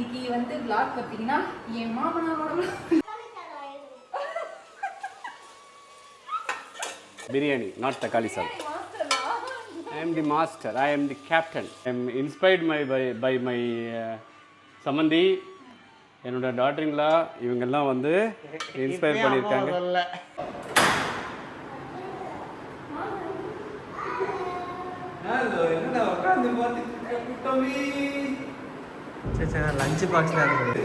இன்னைக்கு வந்து vlog பார்த்தீங்கன்னா என் மாமனாரோட பிரியாணி நாட் தக்காளி சாதம் I am the master. I am the captain. I am inspired my by, by my uh, சம்மந்தி என்னோட டாட்டரிங்களா இவங்கெல்லாம் வந்து இன்ஸ்பயர் பண்ணியிருக்காங்க. சரி சரி லஞ்சு பாக்ஸில் இருக்குது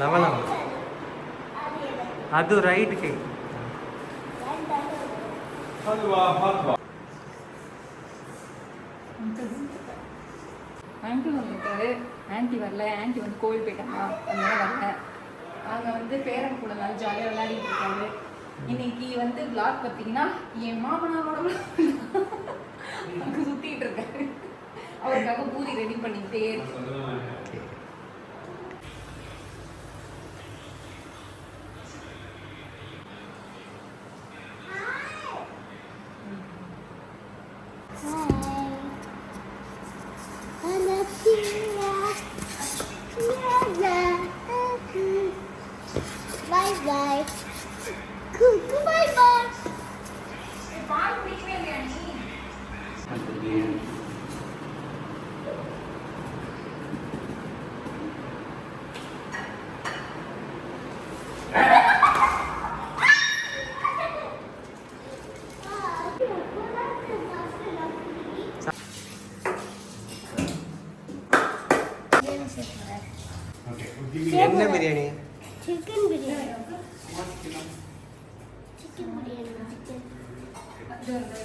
லெவலம் அது ரைட் கை. அங்கிள் வந்துருக்காரு ஆன்ட்டி வரல. ஆன்ட்டி வந்து கோவில் போயிட்டாங்க. அதனால வரல. அவங்க வந்து பேரன் கூட நல்லா ஜாலியாக விளையாடிட்டு இருக்காரு. இன்னைக்கு வந்து vlog பார்த்தீங்கன்னா என் மாமனாரோட அங்கே சுற்றிட்டு இருக்காரு அவருக்காக பூரி ரெடி பண்ணிக்கிட்டே இருக்கு Bye bye. Bye bye. பால் குடிக்கவே இல்லையா நீ என்ன biryani Chicken biryani. Chicken biryani. அது வந்து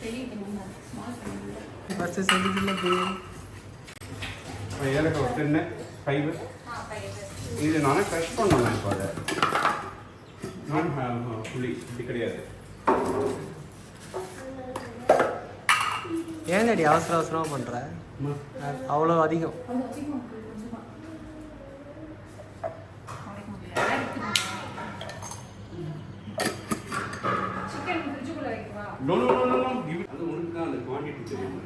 பெரிய பண்ணி ஸ்மால் பண்ணி ஃபஸ்ட்டு செஞ்சதில்ல பிரியாணி ஏலக்காய் டென்னு ஃபைவ் இது நானே க்ரஷ் பண்ணலாம் இப்போ அதை. நான் புளி இப்படி கிடையாது. ஏன் டாடி அவசர அவசரமாக பண்ணுற அவ்வளோ அதிகம் அது அதிகமாக இருக்கு கொஞ்சமா உடைக்க முடியல சிக்கன் ஃப்ரிட்ஜுக்குள்ள வைக்கவா நோ நோ நோ நோ அது உனக்கு தான் அந்த குவான்டிட்டி தெரியும்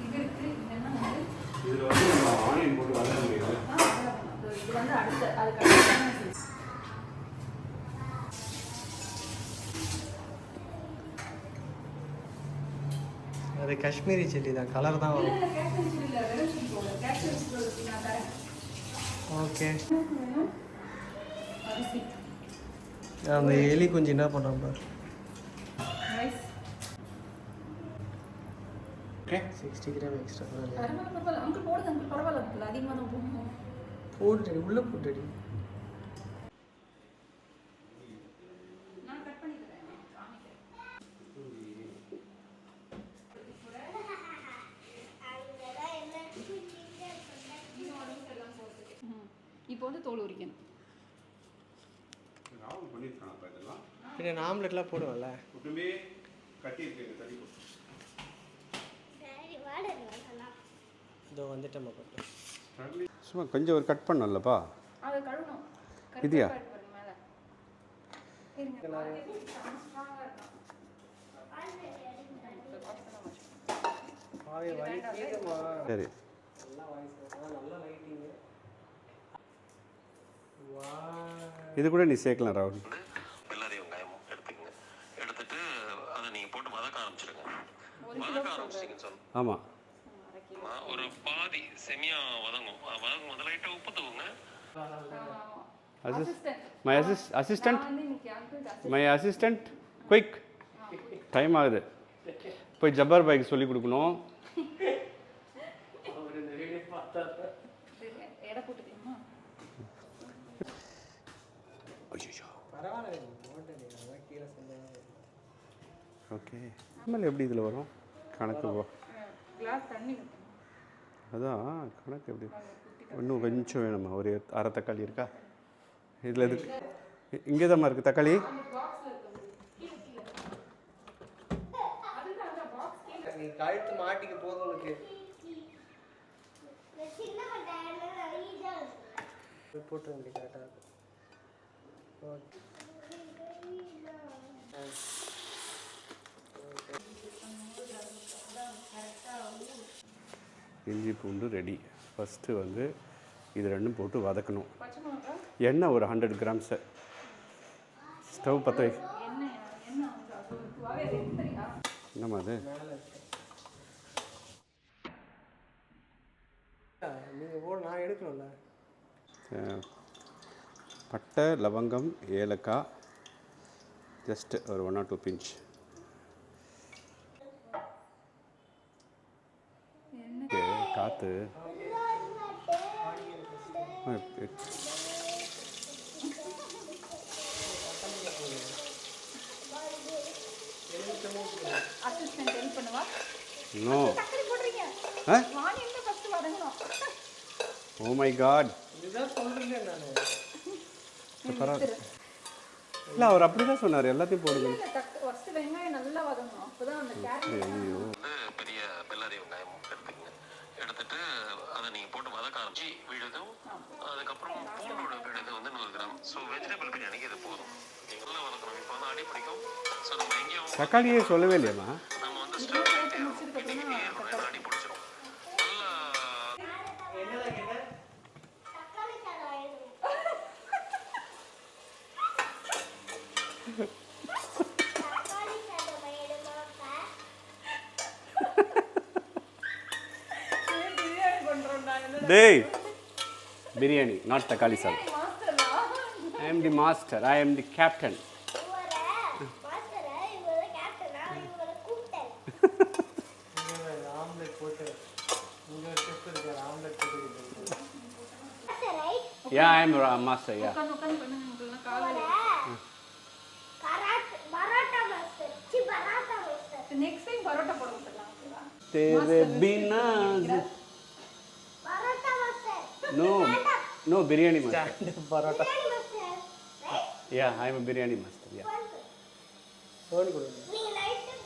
இது இருக்கு இது என்ன வந்து இதில் வந்து நம்ம ஆனியன் போட்டு வதக்க முடியாது. இதோ வந்து அடுத்த அதுக்கு அது காஷ்மீரி சில்லி தான். கலர் தான் வரும். ஓகே. அந்த எலி குஞ்சு என்ன பண்ணுறான் பாரு rice okay sixty gram extra பரவாயில்ல பரவாயில்ல. அங்கிள் போடுங்க அங்கிள் பரவாயில்ல அதிகமாக தான் போடணும். போட்டுடி உள்ளே போட்டுடி. இப்போ வந்து தோல் உரிக்கணும். பின்ன நான் ஆம்லெட்லாம் போடுவேன்ல குட்டும்பி கட்டி இருக்கு தள்ளி போட்டு இதோ வந்துட்டேன் போட்டு. சும்மா கொஞ்சம் ஒரு கட் பண்ணலப்பா அதை கழுவணும். இதியா? சரி நல்லா வாய்ஸ் நல்ல லைட்டிங்கு வா. இது கூட நீ சேர்க்கலாம் ராகுல். வந்து வெள்ளரி வெங்காயமும் எடுத்துக்கங்க. எடுத்துட்டு அதை நீங்கள் போட்டு வதக்க ஆரம்பிச்சிடுங்க வதக்க ஆரம்பிச்சிட்டிங்கன்னு சொன்ன ஆமாம் ஒரு பாதி செமியா வதங்கும். வதங்கும். போது லைட்டாக உப்பு தூவுங்க. My assist assistant my assistant quick time ஆகுது. போய் ஜப்பார் பாய்க்கு சொல்லி கொடுக்கணும். ஓகே எப்படி இதில் வரும்? கணக்கு போ. கிளாஸ் தண்ணி ஊற்றணும் அதான் கணக்கு எப்படி? இன்னும் கொஞ்சம் வேணுமா? ஒரு அரை தக்காளி இருக்கா? இதில் எதுக்கு? இங்கே தான் இருக்குது தக்காளி கழுத்து மாட்டிக்க போதும் உனக்கு. போட்டு வேண்டிய கரெக்டாக இருக்கும். இஞ்சி பூண்டு ரெடி. ஃபஸ்ட்டு வந்து இது ரெண்டும் போட்டு வதக்கணும். எண்ணெய் ஒரு ஹண்ட்ரட் கிராம்ஸு ஸ்டவ் பற்ற என்னம்மா அது நான் எடுக்கணும்ல. பட்டை லவங்கம் ஏலக்காய் ஜஸ்ட் ஒரு ஒன் ஆர் டூ பிஞ்ச் பண்ணுவா? நோ ஓ மை காட் இல்லை அவர் அப்படி தான் சொன்னார். எல்லாத்தையும் போடுங்க. இல்ல தக்கு ஃபர்ஸ்ட் வெங்காயம் நல்லா வதங்கணும் அப்பதான் அந்த கேரட் ஐயோ வந்து பெரிய பெல்லாரி வெங்காயம் எடுத்துக்கங்க எடுத்துட்டு அதை நீங்கள் போட்டு வதக்க ஆரம்பிச்சு விழுதும் அதுக்கப்புறம் பூண்டோட விழுது வந்து நூறு கிராம். ஸோ வெஜிடபிள் பிரியாணிக்கு இது போதும். நல்லா வதக்கணும்? இப்போ வந்து அடி பிடிக்கும். ஸோ நம்ம எங்கேயும் தக்காளியே சொல்லவே இல்லையம்மா? நம்ம வந்து ஸ்டவ் பண்ணிட்டே இருக்கணும் இன்னைக்கு ரொம்ப அடி பிடிச்சிரும் நல்லா தக்காளி சாதம் ஆயிடும். தக்காளி சாதம் ஆயிடுமாக்கா? பிரியாணி பண்றோம்டா என்ன டேய் பிரியாணி நாட் தக்காளி சாதம் I am the master I am the captain? Yeah I am master yeah உட்காந்து உட்காந்து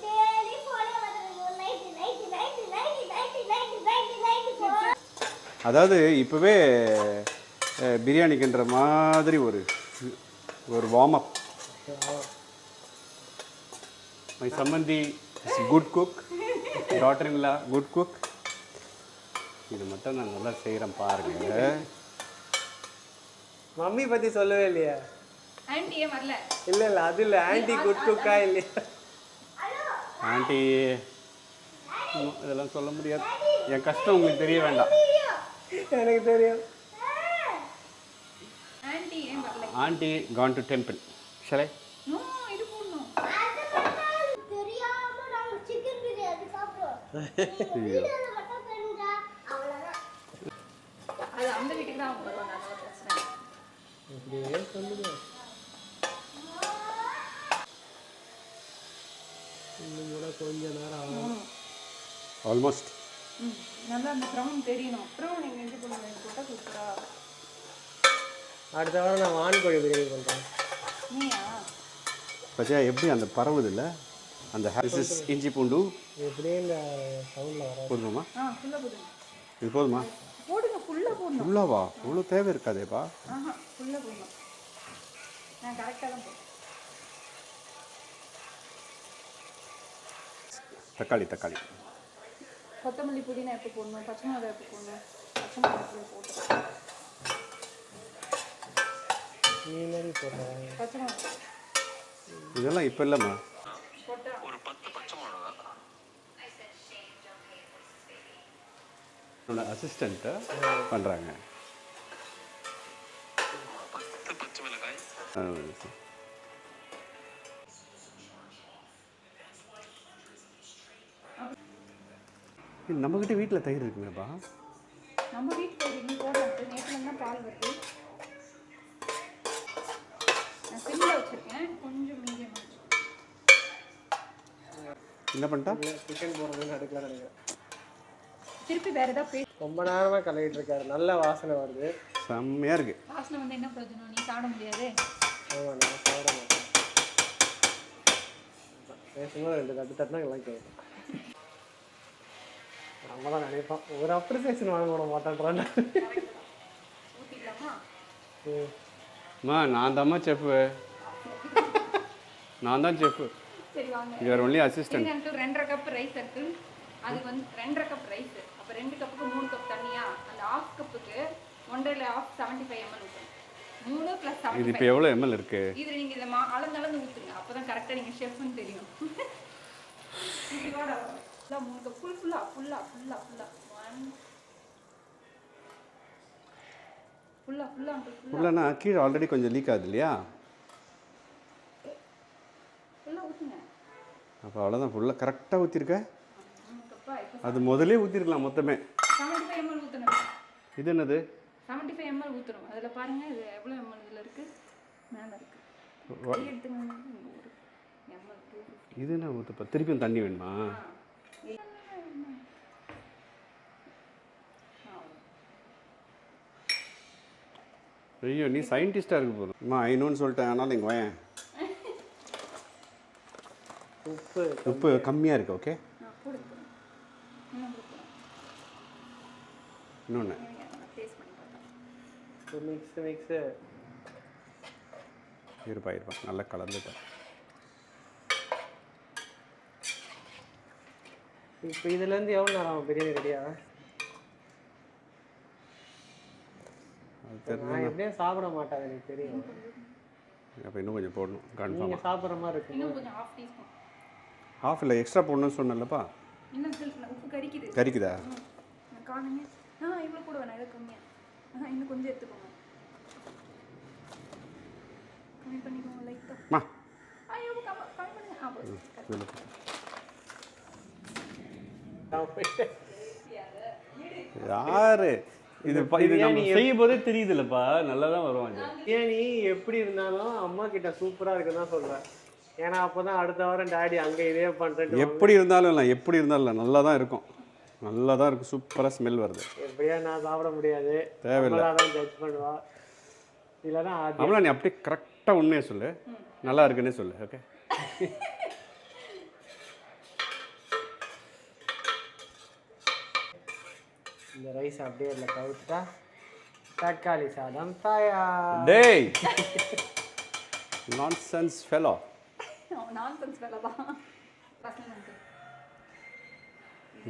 daily phone ஏ வந்துருங்க. Night, night, night, night, night, night, night, night phone. அதாவது இப்போவே பிரியாணிக்குன்ற மாதிரி ஒரு ஒரு வார்ம் அப் மை சம்மந்தி good cook daughter good cook இது மட்டும் நான் நல்லா செய்கிறேன் பாருங்க. மம்மி பற்றி சொல்லவே இல்லையா? ஆன்டி ஏன் வரல. இல்லை இல்லை அது இல்லை. ஆன்டி குட் குக்கா இல்லையா? ஆண்டி இதெல்லாம் சொல்ல முடியாது. என் கஷ்டம் உங்களுக்கு தெரிய வேண்டாம். எனக்கு தெரியும். ஆன்டி ஏன் வரல? ஆண்டி கான் டு டெம்பிள் மட்டும் தெரியாம நாங்க chicken பிரியாணி சாப்பிடுவோம். நீங்க வீடியோல மட்டும் தெரிஞ்சா அவ்வளவுதான். அது அந்த வீட்டுக்கு தான் அவங்க வருவாங்க அதனால பிரச்சனை இல்லை. இப்படியே சொல்லுங்க? இன்னும் கூட கொஞ்ச நேரம் ஆகும். ஆல்மோஸ்ட் நல்லா அந்த ப்ரௌன் தெரியணும். ப்ரௌன் எங்க இது பண்ணுவேன் போட்டால் சூப்பரா அடுத்த வாரம் நான் வான்கோழி பிரியாணி பண்ணுறேன் நீயா? பச்சையா எப்படி அந்த பரவுது இல்லை அந்த is இஞ்சி பூண்டு. எப்படியே இந்த சவுண்டில் வர போடுங்க இது போதுமா? போடணும் ஃபுல்லாவா இவ்வளோ தேவை இருக்காதேப்பா ஆஹா ஃபுல்லாக போடணும் நான் கரெக்டாக தான் தக்காளி தக்காளி. கொத்தமல்லி புதினா எப்போ போடணும்? பச்சை மிளகாய் எப்போ போடணும்? பச்சை மிளகாய் போட்டு நீ மாதிரி போடுறேன் பச்சை மிளகாய் இதெல்லாம் இப்போ இல்லைம்மா போட்டா ஒரு பத்து பச்சை மிளகா என்னோட அசிஸ்டண்ட்டை பண்ணுறாங்க நம்மக்கிட்ட வீட்டில் தயிர் இருக்குமேப்பா நம்ம வீட்டில் இன்னும் போடாது நேற்றுல தான் பால் வருது. நான் சிம்மில் வச்சுருக்கேன். கொஞ்சம் மீடியம் என்ன பண்ணிட்டா? சிக்கன் போடுறதுன்னு அடுக்கலாம் நினைக்கிறேன். திருப்பி வேறு ஏதாவது பேச. ரொம்ப நேரமாக கலக்கிட்டு இருக்காரு. நல்ல வாசனை வருது. செம்மையாக இருக்குது வாசனை வந்து என்ன பிரயோஜனம்? நீ சாப்பிட முடியாது. ஆமாம் நான் சாப்பிட மாட்டேன். பேசும்போது ரெண்டு தட்டு தட்டினா எல்லாம் கேட்கும் நம்ம தான் நினைப்போம். ஒரு அப்ரிசியேஷன் வாங்க விட மாட்டேன்றான் அம்மா நான் தாம்மா செஃப்பு நான் தான் செஃப்பு சரி வாங்க. யூஆர் ஒன்லி அசிஸ்டன்ட் ரெண்டரை கப் ரைஸ் இருக்கு. அதுக்கு வந்து ரெண்டரை கப் ரைஸ் அப்போ ரெண்டு கப்புக்கு மூணு கப் தண்ணியா? அந்த ஆஃப் கப்புக்கு ஒன்றரை ஆஃப் செவன்ட்டி ஃபைவ் எம்எல் ஊற்றணும் மூணு ப்ளஸ் இது இப்போ எவ்வளோ எம்எல் இருக்கு? இது நீங்கள் இதை மா அளந்து அளந்து ஊற்றுங்க அப்போ தான் கரெக்டாக நீங்கள் ஷெஃப்னு தெரியும். ஃபுல்லாக மூணு கப். ஃபுல் ஃபுல்லாக ஃபுல்லாக ஃபுல்லாக ஃபுல்லாக ஒன் ஃபுல்லாக ஃபுல்லாக உள்ளனா கீழே ஆல்ரெடி கொஞ்சம் லீக் ஆகுது இல்லையா? ஃபுல்லாக ஊற்றுங்க அப்போ அவ்வளோதான் ஃபுல்லாக கரெக்டாக ஊற்றிருக்க மூணு கப்பா இப்போ அது முதலே ஊற்றிருக்கலாம் மொத்தமே. செவன்ட்டி ஃபைவ் எம்எல் ஊற்றணும் இது என்னது? செவன்ட்டி ஃபைவ் எம்எல் ஊற்றணும் அதில் பாருங்கள் இது எவ்வளோ எம்எல் இதில் இருக்குது மேலே இருக்குது இது என்ன ஊற்றப்பா திருப்பியும் தண்ணி வேணுமா? ஐயோ நீ சயின்டிஸ்டாக இருக்க போதும் அம்மா ஐநூன்னு சொல்லிட்டேன். ஆனால் இங்கே வாயேன். உப்பு. உப்பு கம்மியாக இருக்கு ஓகே ஆ போடுங்க போடுங்க இன்னும் கொடுக்குறோம் இன்னொன்று மிக்ஸ் மிக்ஸு இருப்பா இருப்பா. நல்லா கலந்துட்டேன் இப்போ இதுலேருந்து எவ்வளோ நேரம் ஆகும் பிரியாணி ரெடியாக நான் எப்படியும் சாப்பிட மாட்டேன் எனக்கு தெரியும். அப்போ இன்னும் கொஞ்சம் போடணும். கன்ஃபார்மாக நீங்கள் சாப்பிட்ற மாதிரி இருக்கு. இன்னும் கொஞ்சம் ஹாஃப் டீஸ்பூன் ஹாஃப் இல்லை எக்ஸ்ட்ரா போடணும்னு சொன்னேன்லப்பா. இன்னும் உப்பு கறிக்குது. ஆ இவ்வளோ கூட வேணாம் இதை கம்மியா. ஆ இன்னும் கொஞ்சம் எடுத்துக்கோங்க. கம்மி பண்ணிக்கோங்க லைட்டாக மா. ஐயோ கம்மி கம்மி பண்ணுங்க. ஆ போதும். இதில் போ. யாரு? இது இது நம்ம செய்யும் போதே தெரியுதுல்லப்பா நல்லா தான் வரும் இது பிரியாணி எப்படி இருந்தாலும் அம்மா கிட்ட சூப்பராக இருக்குன்னு தான் சொல்வேன் ஏன்னா அப்போ தான் அடுத்த வாரம் டாடி அங்கே இதே பண்ணுறேன் எப்படி இருந்தாலும் இல்லை எப்படி இருந்தாலும் இல்லை நல்லா தான் இருக்கும். நல்லா தான் இருக்கும் சூப்பராக ஸ்மெல் வருது. எப்படியா நான் சாப்பிட முடியாது. தேவையில்லை. தான் ஜட்ஜ் பண்ணுவா. இல்லைன்னா அவ்வளோ நீ அப்படியே கரெக்டாக உண்மையை சொல்லு. நல்லா இருக்குன்னே சொல்லு ஓகே இந்த ரைஸ் அப்படியே இல்லை கவுத்துட்டா தக்காளி சாதம் தாயா டேய்! நான்சென்ஸ் ஃபெலோ நான்சென்ஸ் வேலை தான்.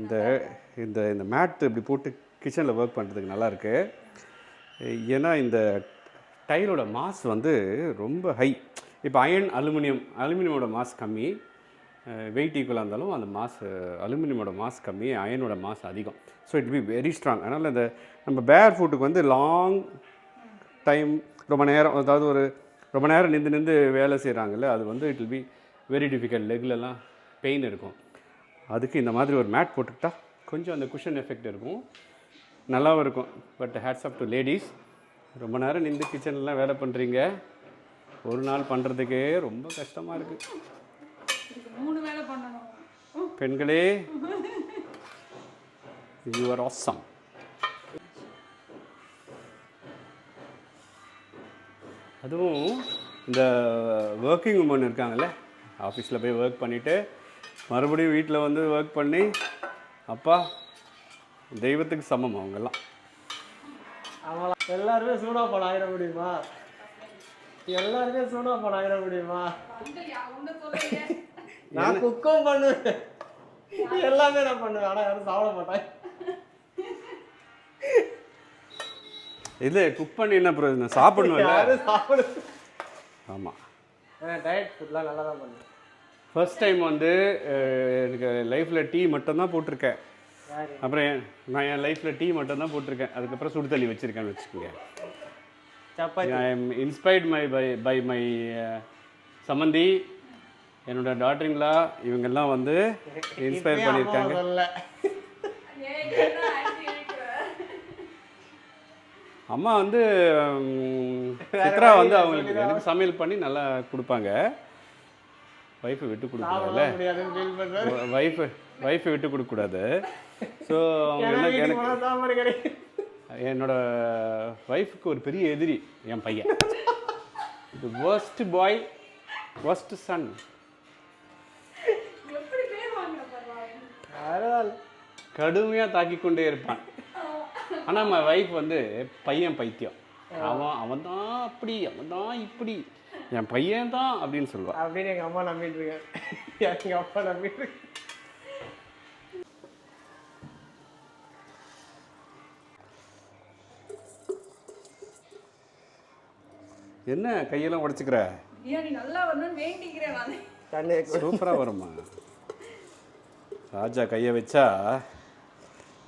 இந்த இந்த இந்த மேட் இப்படி போட்டு கிச்சனில் ஒர்க் பண்ணுறதுக்கு நல்லாயிருக்கு ஏன்னா இந்த டைலோட மாஸ் வந்து ரொம்ப ஹை இப்போ அயன் அலுமினியம் அலுமினியமோட மாஸ் கம்மி. வெயிட் ஈக்குவலாக இருந்தாலும் அந்த மாஸ் அலுமினியமோட மாஸ் கம்மி அயனோட மாஸ் அதிகம். So it be very strong அதனால் இந்த நம்ம பேர் ஃபுட்டுக்கு வந்து லாங் டைம் ரொம்ப நேரம் அதாவது ஒரு ரொம்ப நேரம் நின்று நின்று வேலை செய்கிறாங்கல்ல அது வந்து it will be very difficult லெக்லலாம் pain இருக்கும். அதுக்கு இந்த மாதிரி ஒரு மேட் போட்டுக்கிட்டா கொஞ்சம் அந்த குஷன் எஃபெக்ட் இருக்கும். நல்லாவும் இருக்கும். But hats off to ladies ரொம்ப நேரம் நின்று கிச்சன்லாம் வேலை பண்ணுறீங்க ஒரு நாள் பண்ணுறதுக்கே ரொம்ப கஷ்டமாக இருக்குது பெண்களே யூ ஆர் awesome. அதுவும் இந்த ஒர்க்கிங் உமன் இருக்காங்கல்ல ஆஃபீஸில் போய் ஒர்க் பண்ணிவிட்டு மறுபடியும் வீட்டில் வந்து ஒர்க் பண்ணி அப்பா தெய்வத்துக்கு சமம் அவங்கெல்லாம். அவங்களா எல்லாருமே சூடா படம் ஆயிட முடியுமா? எல்லாருமே சூடா படம் ஆயிட முடியுமா? நான் குக்கும் பண்ணுவேன். எல்லாமே நான் பண்ணுவேன். ஆனால் யாரும் சாப்பிட மாட்டேன் இல்லை குக் பண்ணி என்ன பிரயோஜனம்? சாப்பிடணும்ல. சாப்பிட ஆமாம் டயட் ஃபுட்லாம் நல்லா தான் பண்ணுவேன். ஃபர்ஸ்ட் டைம் வந்து எனக்கு லைஃப்பில் டீ மட்டும்தான் போட்டிருக்கேன். அப்புறம் நான் என் லைஃப்பில் டீ மட்டும்தான் போட்டிருக்கேன். அதுக்கப்புறம் சுடு தண்ணி வச்சுருக்கேன்னு வச்சுக்கோங்க. Chapati? I am inspired my by by my சம்மந்தி என்னோட டாட்டரிங்களா இவங்கெல்லாம் வந்து இன்ஸ்பயர் பண்ணியிருக்காங்க. அம்மா வந்து சித்ரா வந்து அவங்களுக்கு எனக்கு சமையல் பண்ணி நல்லா கொடுப்பாங்க. ஒய்ஃபை விட்டு பண்ணுறேன் ஒய்ஃபு ஒய்ஃபை விட்டு கொடுக்கக்கூடாது ஸோ எனக்கு என்னோட ஒய்ஃபுக்கு ஒரு பெரிய எதிரி என் பையன். இது worst பாய் worst சன் கடுமையாக தாக்கி கொண்டே இருப்பான். ஆனால் நம்ம ஒய்ஃப் வந்து பையன் பைத்தியம். அவன் அவன் தான் அப்படி அவன் தான் இப்படி. என் பையன் தான் அப்படின்னு சொல்லுவாள் அப்படின்னு எங்கள் அம்மா நம்பிட்டு இருக்கேன் எங்கள் அப்பா நம்பிட்டு இருக்கேன் என்ன கையெல்லாம் உடைச்சுக்கிற? சூப்பராக வருமா ராஜா கையை வச்சா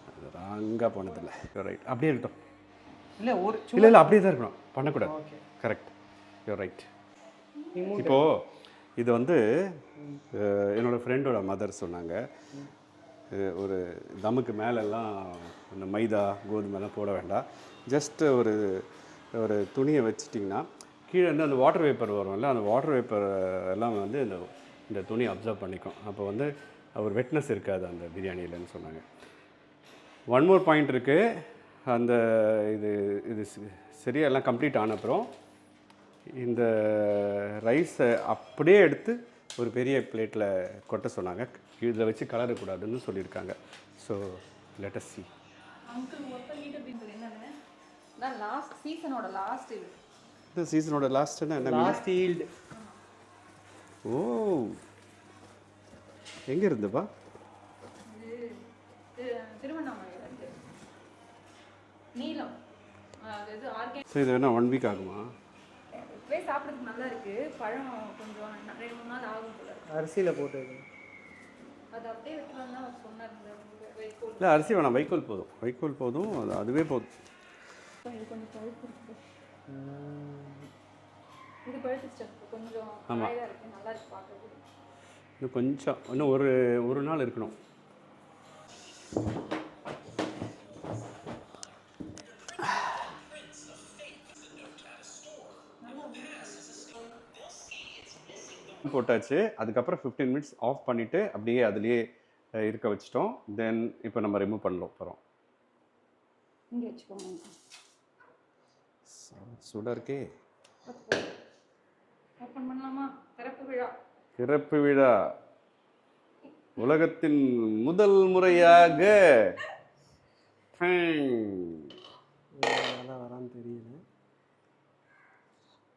அது ராங்காக போனதில்லை. ரைட் அப்படியே இருக்கட்டும். இல்லை ஒரு இல்லை இல்லை அப்படியே தான் இருக்கணும். பண்ணக்கூடாது. கரெக்ட் யோ ரைட் இப்போது இது வந்து என்னோடய ஃப்ரெண்டோட மதர் சொன்னாங்க. ஒரு தமுக்கு மேலெல்லாம் இந்த மைதா கோதுமைலாம் போட வேண்டாம். ஜஸ்ட்டு ஒரு ஒரு துணியை வச்சிட்டிங்கன்னா கீழே வந்து அந்த வாட்டர் வேப்பர் வரும்ல அந்த வாட்டர் வேப்பர் எல்லாம் வந்து இந்த இந்த துணி அப்சர்வ் பண்ணிக்கும். அப்போ வந்து ஒரு வெட்னஸ் இருக்காது அந்த பிரியாணியிலன்னு சொன்னாங்க. ஒன் மோர் பாயிண்ட் இருக்குது அந்த இது இது சரியாக எல்லாம் கம்ப்ளீட் ஆன அப்புறம் இந்த ரைஸை அப்படியே எடுத்து ஒரு பெரிய பிளேட்டில் கொட்ட சொன்னாங்க. இதில் வச்சு கலரக்கூடாதுன்னு சொல்லியிருக்காங்க. ஸோ லெட்டஸ் சி சீசனோட லாஸ்ட் இது. இந்த சீசனோட லாஸ்ட் என்ன? Last yield oh. எங்கே இருந்துப்பா இது திரு- திருவண்ணாமலையில இருக்கு நீலம் அது இது ஆர்கானிக் ஸோ இது வேணா ஒன் வீக் ஆகுமா? இப்பவே சாப்பிட்றதுக்கு நல்லா இருக்கு. பழம் கொஞ்சம் ரெண்டு மூணு நாள் ஆகும் போல. அரிசியில் போட்டு அது அப்படியே அவர் சொன்னார். இல்லை அரிசி வேணாம். வைக்கோல் போதும். வைக்கோல் போதும். அது அதுவே போதும். இது கொஞ்சம் பழுப்பு இருக்கு. இது பழுத்துச்சு கொஞ்சம் ஆமா. காயாக இருக்கு. நல்லா இருக்கு பார்க்கறதுக்கு. இன்னும் கொஞ்சம் இன்னும் ஒரு ஒரு நாள் இருக்கணும். போட்டாச்சு. அதுக்கப்புறம் ஃபிஃப்டீன் மினிட்ஸ் ஆஃப் பண்ணிவிட்டு அப்படியே அதுலேயே இருக்க வச்சிட்டோம். தென் இப்போ நம்ம ரிமூவ் பண்ணலாம் வச்சுக்கோங்க. சூடாக இருக்கே. திறப்பு விழா. உலகத்தின் முதல் முறையாக. வரான்னு தெரியல.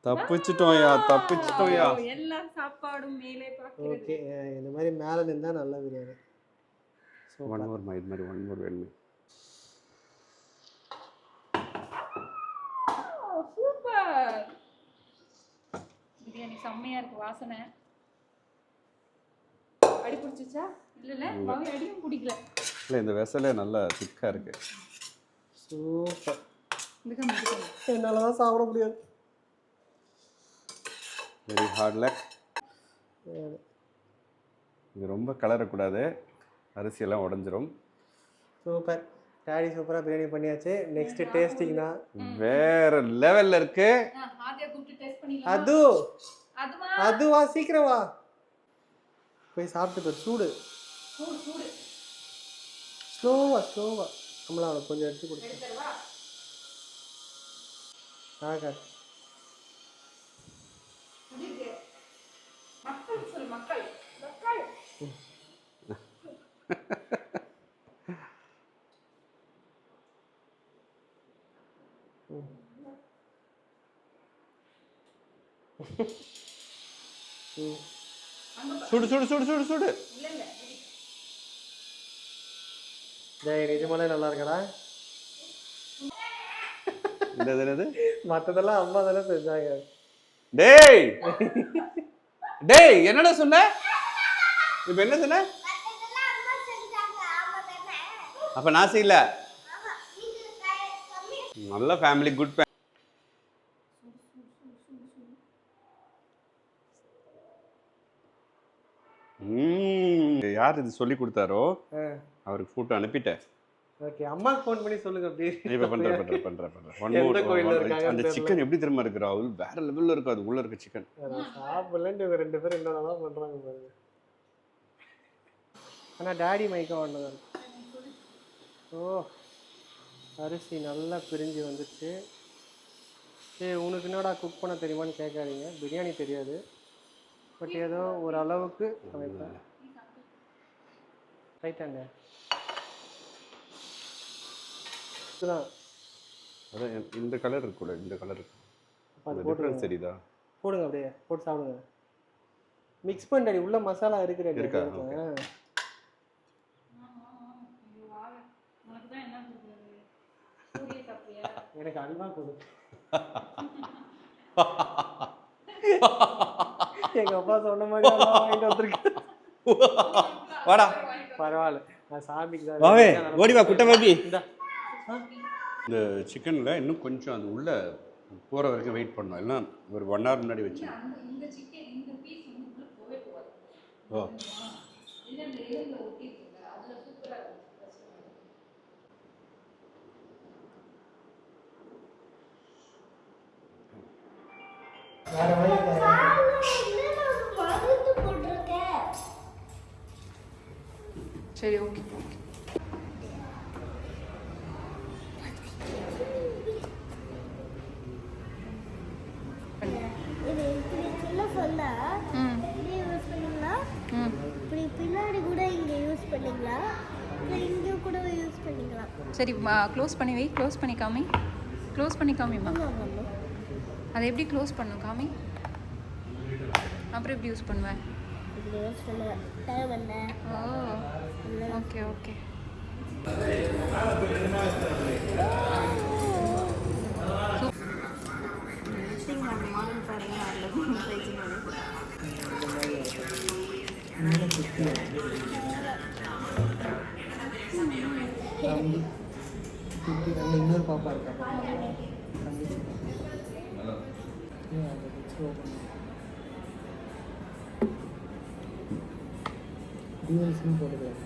தப்பிச்சிட்டோம்யா தப்பிச்சிட்டோம்யா. எல்லா சாப்பாடும் மேலே பார்க்கிறது. ஓகே இந்த மாதிரி மேலே நின்றா நல்ல பிரியாணி ஸோ ஒன் மோர் மா இது மாதிரி ஒன் மோர் வேணுமே. சூப்பர். பிரியாணி செம்மையா இருக்கு வாசனை. அடி பிடிச்சிச்சா? இல்ல இல்ல அடியும் பிடிக்கல. இல்லை இந்த வெசலே நல்லா திக்காக இருக்கு. சூப்பர். என்னால் தான் சாப்பிட முடியாது. வெரி ஹார்ட் லக் இது ரொம்ப கலரக்கூடாது. அரிசியெல்லாம் உடஞ்சிரும். சூப்பர். டாடி சூப்பராக பிரியாணி பண்ணியாச்சு. நெக்ஸ்ட் டேஸ்டிங்னா வேற லெவல்ல இருக்கு. ஆதியா கூப்பிட்டு டெஸ்ட் பண்ணிடலாம்? அது. அதுவா? சீக்கிரம் வா. போய் சாப்பிட்டு போய் சூடு. ஸ்லோவா ஸ்லோவா நம்மளா அவளை கொஞ்சம் எடுத்து கொடு எடுத்துருவா சுடு சுடு சுடு சுடு சுடு இல்ல இல்ல ஜெய் நிஜமாலே நல்லா இருக்கடா இந்த இது என்னது மற்றதெல்லாம் அம்மா தானே செஞ்சாங்க டேய் டேய் என்னடா சொன்ன? இப்போ என்ன சொன்ன? அப்போ நான் செய்யல நல்ல ஃபேமிலி குட் யார் இது சொல்லி கொடுத்தாரோ? அவருக்கு ஃபோட்டோ அனுப்பிட்டேன். ஓகே அம்மாக்கு ஃபோன் பண்ணி சொல்லுங்க ப்ளீஸ் இப்போ எந்த கோயில்ல மோர் இருக்காங்கன்னு அந்த. சிக்கன் எப்படி தெரியுமா இருக்கு ராகுல்? வேற லெவல்ல இருக்கு அது உள்ள இருக்க சிக்கன் சாப்பிடலன்ட்டு இவங்க ரெண்டு பேரும் என்னென்னலாம் பண்ணுறாங்க பாருங்க. ஆனால் டாடி மைக்கம் ஒன்று ஓ அரிசி நல்லா பிரிஞ்சு வந்துச்சு. சரி உனக்கு என்னடா குக் பண்ண தெரியுமான்னு கேட்காதீங்க. பிரியாணி தெரியாது. பட் ஏதோ ஒரு அளவுக்கு சமைப்பேன். ரைட்டாங்க இதுதான் அதான் இந்த- கலர் இருக்குல்ல இந்த கலர் அது போட்டுருங்க தெரியுதா? போடுங்க அப்படியே போட்டு சாப்பிடுங்க. மிக்ஸ் பண்ணி உள்ள மசாலா இருக்கு ரெடி இருக்கா? உனக்கு தான் என்ன கொடுக்குறது பூரியை சாப்பிட்டியா எனக்கு அல்வா கொடு. எங்க அப்பா சொன்ன மாதிரி வாங்கிட்டு வந்திருக்கேன் வாடா. பரவாயில்ல. நான் சாமிக்கு தான் ஓடி வா குட்டை பாபி இந்தா. சிக்கனில் இன்னும் கொஞ்சம் அது உள்ள போகிற வரைக்கும் வெயிட் பண்ணணும். எல்லாம் ஒரு ஒன் ஹவர் முன்னாடி வச்சு இந்த சிக்கன் இந்த பீஸ் வந்து உள்ள போவே போகாது. ஓ. இல்லை இந்த எலும்புல ஒட்டி இருக்குல்ல அதுல சூப்பராக இருக்கும் வேற வழி இல்லை. கால்ல வந்து நான் மருந்து போட்டிருக்கேன் சரி ஓகே ஓகே இது இப்படி சின்ன சொன்னா ம் இப்படி யூஸ் பண்ணிக்கலாம் ம் இப்படி பின்னாடி கூட இங்க யூஸ் பண்ணிக்கலாம். இல்லை இங்க கூட யூஸ் பண்ணிக்கலாம். சரி க்ளோஸ் பண்ணி வை. க்ளோஸ் பண்ணி காமி. க்ளோஸ் பண்ணி காமிம்மா அதை எப்படி க்ளோஸ் பண்ணும் காமி? அப்புறம் எப்படி யூஸ் பண்ணுவேன்? இப்படி யூஸ் பண்ணுவேன். ஓகே ஓகே அங்க இன்னொரு பாப்பா இருக்கா தங்கச்சி ஏன் அதை வச்சு open பண்ணு. DLCன்னு போட்டுக்கிறேன்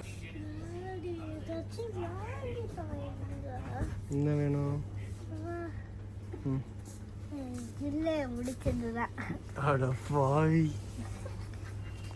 ஏதாச்சும் வாங்கி தாங்க என்ன வேணும் ம் இல்லை முடிச்சதுதான் அட பாவி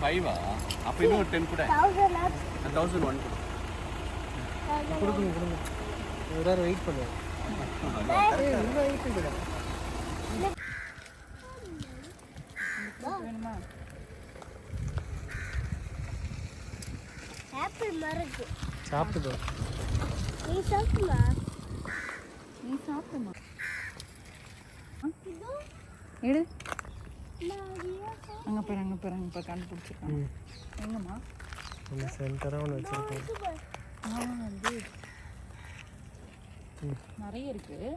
ஃபைவா அப்போ இன்னும் ஒரு டென் கூட. தௌசண்ட் தௌசண்ட் ஒன் கூட. கொடுங்க கொடுங்க ஒரு வெயிட் பண்ணுவேன் இவ்வளோ வெயிட் பண்ணுறேன் வேணுமா? ஆப்பிள் மரத்து சாப்பிட்டு நீ சாப்பிடுமா? நீ சாப்பிடுமா? இதோ. எடு. அங்கே போய் அங்கே போய் அங்கே போய் கண்டுபிடிச்சிருக்காங்க. எங்கம்மா? ஒன்று சென்டராக ஒன்று ஆ வந்து நிறைய இருக்குது